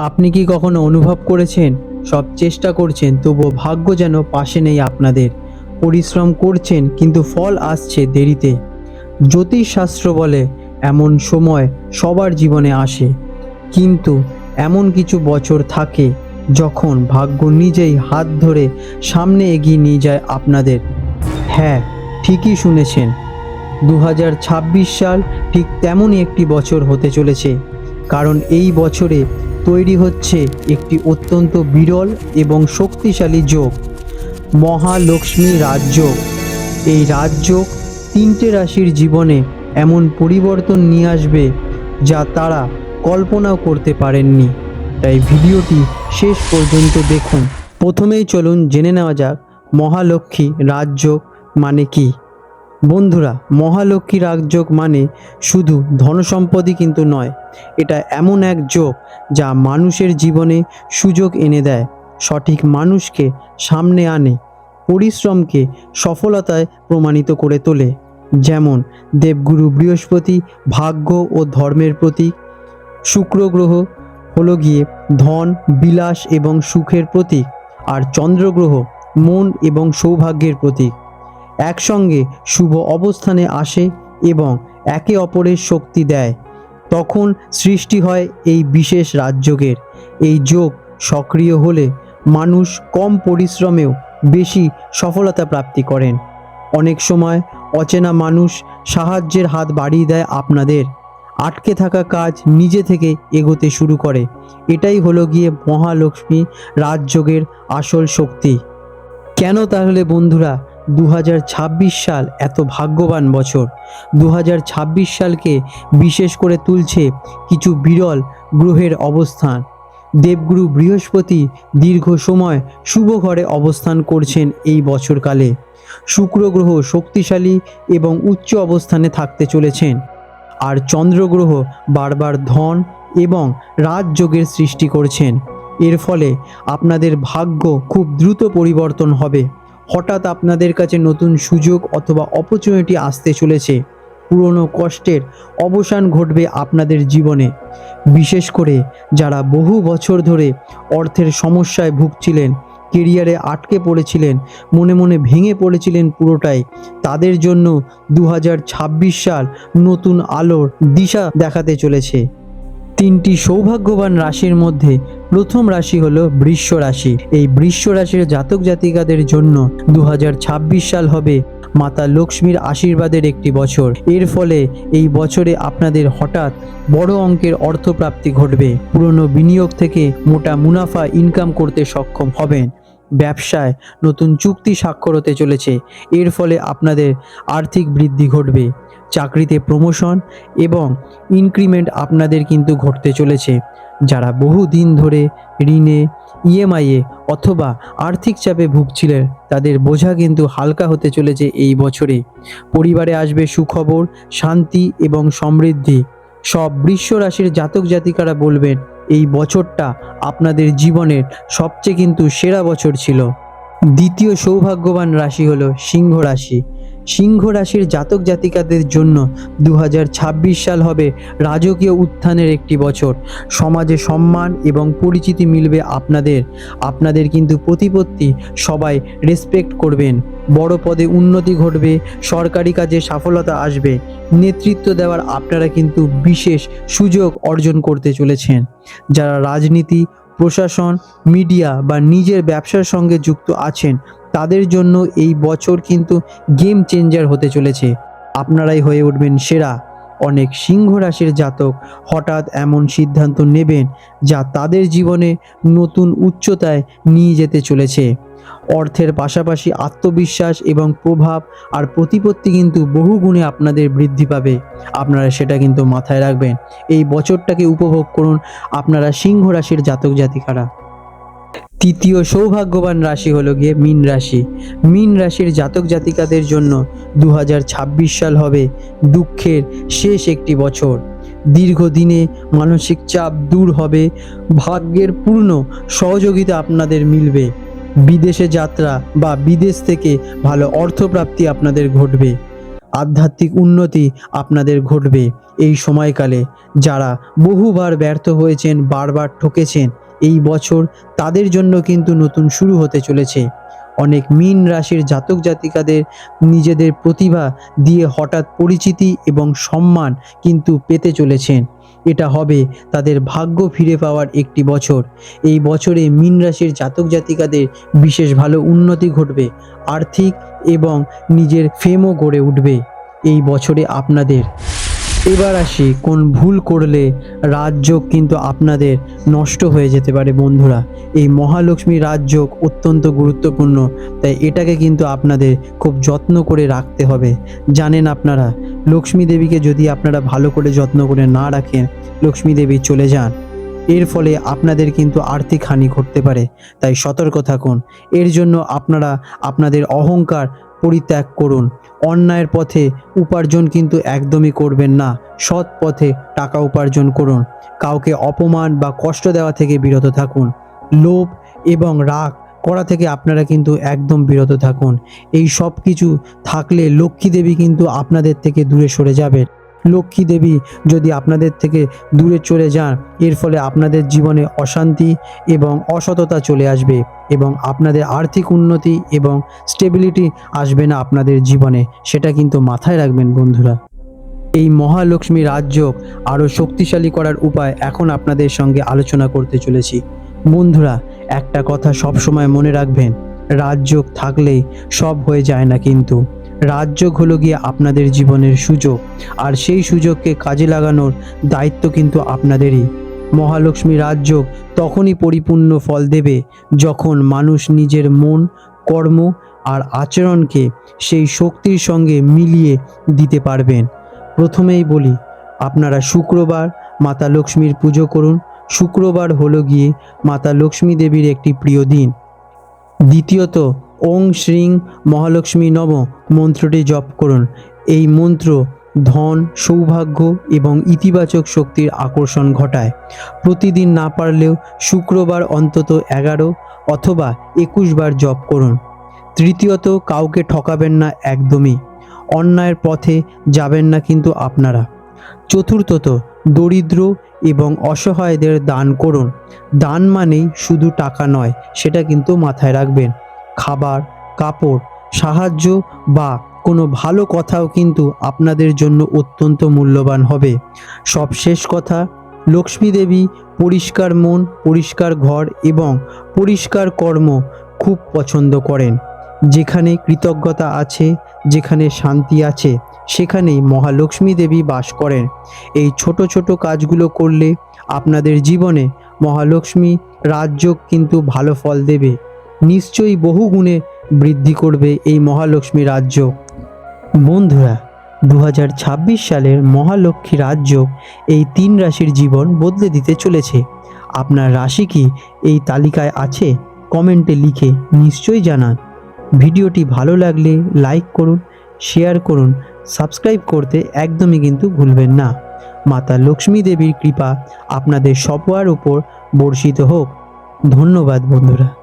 আপনি কি কখনো অনুভব করেছেন? সব চেষ্টা করছেন, তবুও ভাগ্য যেন পাশে নেই আপনাদের। পরিশ্রম করছেন, কিন্তু ফল আসছে দেরিতে। জ্যোতিষশাস্ত্র বলে, এমন সময় সবার জীবনে আসে। কিন্তু এমন কিছু বছর থাকে যখন ভাগ্য নিজেই হাত ধরে সামনে এগিয়ে নিয়ে যায় আপনাদের। হ্যাঁ ঠিকই শুনেছেন। দু হাজার ছাব্বিশ সাল ঠিক তেমনই একটি বছর হতে চলেছে। কারণ এই বছরে তৈরি হচ্ছে একটি অত্যন্ত বিরল এবং শক্তিশালী যোগ, মহালক্ষ্মী রাজযোগ। এই রাজযোগ তিনটে রাশির জীবনে এমন পরিবর্তন নিয়ে আসবে যা তারা কল্পনাও করতে পারেননি। তাই ভিডিওটি শেষ পর্যন্ত দেখুন। প্রথমেই চলুন জেনে নেওয়া যাক মহালক্ষ্মী রাজযোগ মানে কি। বন্ধুরা, মহালক্ষ্মী রাজযোগ মানে শুধু ধনসম্পদই কিন্তু নয়, এটা এমন এক যোগ যা মানুষের জীবনে সুযোগ এনে দেয়, সঠিক মানুষকে সামনে আনে, পরিশ্রমকে সফলতায় প্রমাণিত করে তোলে। যেমন দেবগুরু বৃহস্পতি ভাগ্য ও ধর্মের প্রতীক, শুক্র গ্রহ হলো গিয়ে ধন, বিলাস এবং সুখের প্রতীক, আর চন্দ্রগ্রহ মন এবং সৌভাগ্যের প্রতীক। একসঙ্গে শুভ অবস্থানে আসে এবং একে অপরের শক্তি দেয়। তখন সৃষ্টি হয় এই বিশেষ রাজযোগের। এই যোগ সক্রিয় হলে মানুষ কম পরিশ্রমেও বেশি সফলতা প্রাপ্তি করেন। অনেক সময় অচেনা মানুষ সাহায্যের হাত বাড়িয়ে দেয় আপনাদের। আটকে থাকা কাজ নিজে থেকে এগোতে শুরু করে। এটাই হলো গিয়ে মহালক্ষ্মী রাজযোগের আসল শক্তি। কেন তাহলে বন্ধুরা দু হাজার ছাব্বিশ সাল এত ভাগ্যবান বছর। দু হাজার ছাব্বিশ সালকে বিশেষ করে তুলছে কিছু বিরল গ্রহের অবস্থান। দেবগুরু বৃহস্পতি দীর্ঘ সময় শুভ ঘরে অবস্থান করছেন এই বছরকালে। শুক্র গ্রহ শক্তিশালী এবং উচ্চ অবস্থানে থাকতে চলেছেন। আর চন্দ্র গ্রহ বারবার ধন এবং রাজযোগের সৃষ্টি করছেন। এর ফলে আপনাদের ভাগ্য খুব দ্রুত পরিবর্তন হবে। হঠাৎ আপনাদের কাছে নতুন সুযোগ অথবা অপরচুনিটি আসতে চলেছে। পুরনো কষ্টের অবসান ঘটবে আপনাদের জীবনে। বিশেষ করে যারা বহু বছর ধরে অর্থের সমস্যায় ভুগছিলেন, কেরিয়ারে আটকে পড়েছিলেন, মনে মনে ভেঙে পড়েছিলেন পুরোটাই, তাদের জন্য দু হাজার ছাব্বিশ সাল নতুন আলোর দিশা দেখাতে চলেছে। তিনটি সৌভাগ্যবান রাশির মধ্যে প্রথম রাশি হলো বৃষ রাশি। এই বৃষ রাশির জাতক জাতিকাদের জন্য দু হাজার ছাব্বিশ সাল হবে মাতা লক্ষ্মীর আশীর্বাদের একটি বছর। এর ফলে এই বছরে আপনাদের হঠাৎ বড় অঙ্কের অর্থপ্রাপ্তি ঘটবে। পুরনো বিনিয়োগ থেকে মোটা মুনাফা ইনকাম করতে সক্ষম হবেন। ব্যবসায় নতুন চুক্তি স্বাক্ষর হতে চলেছে। এর ফলে আপনাদের আর্থিক বৃদ্ধি ঘটবে। চাকরিতে প্রমোশন এবং ইনক্রিমেন্ট আপনাদের কিন্তু ঘটতে চলেছে। যারা বহু দিন ধরে ঋণে ইএমআইয়ে অথবা আর্থিক চাপে ভুগছিলেন, তাদের বোঝা কিন্তু হালকা হতে চলেছে এই বছরে। পরিবারে আসবে সুখবর, শান্তি এবং সমৃদ্ধি। সব বৃষ রাশির জাতক জাতিকারা বলবেন, এই বছরটা আপনাদের জীবনের সবচেয়ে কিন্তু সেরা বছর ছিল। দ্বিতীয় সৌভাগ্যবান রাশি হলো সিংহ রাশি। সিংহ রাশির জাতক জাতিকাদের জন্য দু হাজার ছাব্বিশ সাল হবে রাজকীয় উত্থানের একটি বছর। সমাজে সম্মান এবং পরিচিতি মিলবে আপনাদের। আপনাদের কিন্তু প্রতিপত্তি সবাই রেসপেক্ট করবেন। বড় পদে উন্নতি ঘটবে, সরকারি কাজে সফলতা আসবে। নেতৃত্ব দেওয়ার আপনারা কিন্তু বিশেষ সুযোগ অর্জন করতে চলেছেন। যারা রাজনীতি, প্রশাসন, মিডিয়া বা নিজের ব্যবসার সঙ্গে যুক্ত আছেন তাদের জন্য এই বছর কিন্তু গেম চেঞ্জার হতে চলেছে। আপনারাই হয়ে উঠবেন সেরা। অনেক সিংহ রাশির জাতক হঠাৎ এমন সিদ্ধান্ত নেবেন যা তাদের জীবনে নতুন উচ্চতায় নিয়ে যেতে চলেছে। অর্থের পাশাপাশি আত্মবিশ্বাস এবং প্রভাব আর প্রতিপত্তি কিন্তু বহু গুণে আপনাদের বৃদ্ধি পাবে। আপনারা সেটা কিন্তু মাথায় রাখবেন। এই বছরটাকে উপভোগ করুন আপনারা সিংহ রাশির জাতক জাতিকারা তৃতীয় সৌভাগ্যবান রাশি হলো গিয়ে মীন রাশি। মীন রাশির জাতক জাতিকাদের জন্য দু হাজার ছাব্বিশ সাল হবে দুঃখের শেষ একটি বছর। দীর্ঘদিনে মানসিক চাপ দূর হবে, ভাগ্যের পূর্ণ সহযোগিতা আপনাদের মিলবে। বিদেশে যাত্রা বা বিদেশ থেকে ভালো অর্থপ্রাপ্তি আপনাদের ঘটবে। আধ্যাত্মিক উন্নতি আপনাদের ঘটবে। এই সময়কালে যারা বহুবার ব্যর্থ হয়েছেন, বারবার ঠকেছেন এই বছর তাদের জন্য কিন্তু নতুন শুরু হতে চলেছে। অনেক মীন রাশির জাতক জাতিকাদের নিজেদের প্রতিভা দিয়ে হঠাৎ পরিচিতি এবং সম্মান কিন্তু পেতে চলেছেন। এটা হবে তাদের ভাগ্য ফিরে পাওয়ার একটি বছর। এই বছরে মীন রাশির জাতক জাতিকাদের বিশেষ ভালো উন্নতি ঘটবে, আর্থিক এবং নিজের ফেমও গড়ে উঠবে। এই বছরে আপনাদের এবার আসি কোন ভুল করলে রাজযোগ কিন্তু আপনাদের নষ্ট হয়ে যেতে পারে বন্ধুরা। এই মহালক্ষ্মী রাজযোগ অত্যন্ত গুরুত্বপূর্ণ, তাই এটাকে কিন্তু আপনাদের খুব যত্ন করে রাখতে হবে। জানেন আপনারা, লক্ষ্মী দেবীকে যদি আপনারা ভালো করে যত্ন করে না রাখেন, লক্ষ্মী দেবী চলে যান। এর ফলে আপনাদের কিন্তু আর্থিক হানি ঘটতে পারে। তাই সতর্ক থাকুন। এর জন্য আপনারা আপনাদের অহংকার পরিত্যাগ করুন। অন্যায়ের পথে উপার্জন কিন্তু একদমই করবেন না। সৎ পথে টাকা উপার্জন করুন। কাউকে অপমান বা কষ্ট দেওয়া থেকে বিরত থাকুন। লোভ এবং রাগ করা থেকে আপনারা কিন্তু একদম বিরত থাকুন। এই সব কিছু থাকলে লক্ষ্মী দেবী কিন্তু আপনাদের থেকে দূরে সরে যাবে লক্ষ্মী দেবী যদি আপনাদের থেকে দূরে চলে যান, এর ফলে আপনাদের জীবনে অশান্তি এবং অসততা চলে আসবে এবং আপনাদের আর্থিক উন্নতি এবং স্টেবিলিটি আসবে না আপনাদের জীবনে। সেটা কিন্তু মাথায় রাখবেন বন্ধুরা। এই মহালক্ষ্মী রাজযোগ আরও শক্তিশালী করার উপায় এখন আপনাদের সঙ্গে আলোচনা করতে চলেছি। বন্ধুরা, একটা কথা সব সময় মনে রাখবেন রাজযোগ থাকলেই সব হয়ে যায় না কিন্তু। রাজযোগ হলো গিয়ে আপনাদের জীবনের সুযোগ। আর সেই সুযোগকে কাজে লাগানোর দায়িত্ব কিন্তু আপনাদেরই। মহালক্ষ্মী রাজযোগ তখনই পরিপূর্ণ ফল দেবে যখন মানুষ নিজের মন, কর্ম আর আচরণকে সেই শক্তির সঙ্গে মিলিয়ে দিতে পারবেন। প্রথমেই বলি, আপনারা শুক্রবার মাতা লক্ষ্মীর পুজো করুন। শুক্রবার হলো গিয়ে মাতা লক্ষ্মী দেবীর একটি প্রিয় দিন। দ্বিতীয়ত ওং শ্রীং মহালক্ষ্মী নম। মন্ত্রটি জপ করুন। এই মন্ত্র ধন, সৌভাগ্য এবং ইতিবাচক শক্তির আকর্ষণ ঘটায়। প্রতিদিন না পারলেও শুক্রবার অন্তত এগারো অথবা একুশ বার জপ করুন। তৃতীয়ত, কাউকে ঠকাবেন না একদমই। অন্যায়ের পথে যাবেন না কিন্তু আপনারা। চতুর্থত, দরিদ্র এবং অসহায়দের দান করুন। দান মানেই শুধু টাকা নয়, সেটা কিন্তু মাথায় রাখবেন। খাবার, কাপড়, সাহায্য বা কোনো ভালো কথাও কিন্তু আপনাদের জন্য অত্যন্ত মূল্যবান হবে। সব শেষ কথা, লক্ষ্মী দেবী পরিষ্কার মন, পরিষ্কার ঘর এবং পরিষ্কার কর্ম খুব পছন্দ করেন। যেখানে কৃতজ্ঞতা আছে, যেখানে শান্তি আছে, সেখানেই মহালক্ষ্মী দেবী বাস করেন। এই ছোট ছোট কাজগুলো করলে আপনাদের জীবনে মহালক্ষ্মী রাজযোগ কিন্তু ভালো ফল দেবে। নিশ্চয়ই বহু গুণে বৃদ্ধি করবে এই মহালক্ষ্মী রাজ্য। বন্ধুরা দু হাজার ছাব্বিশ সালের মহালক্ষ্মী রাজ্য এই তিন রাশির জীবন বদলে দিতে চলেছে। আপনার রাশি কি এই তালিকায় আছে? কমেন্টে লিখে নিশ্চয়ই জানান। ভিডিওটি ভালো লাগলে লাইক করুন, শেয়ার করুন, সাবস্ক্রাইব করতে একদমই কিন্তু ভুলবেন না। মাতা লক্ষ্মী দেবীর কৃপা আপনাদের সবার উপর বর্ষিত হোক। ধন্যবাদ বন্ধুরা।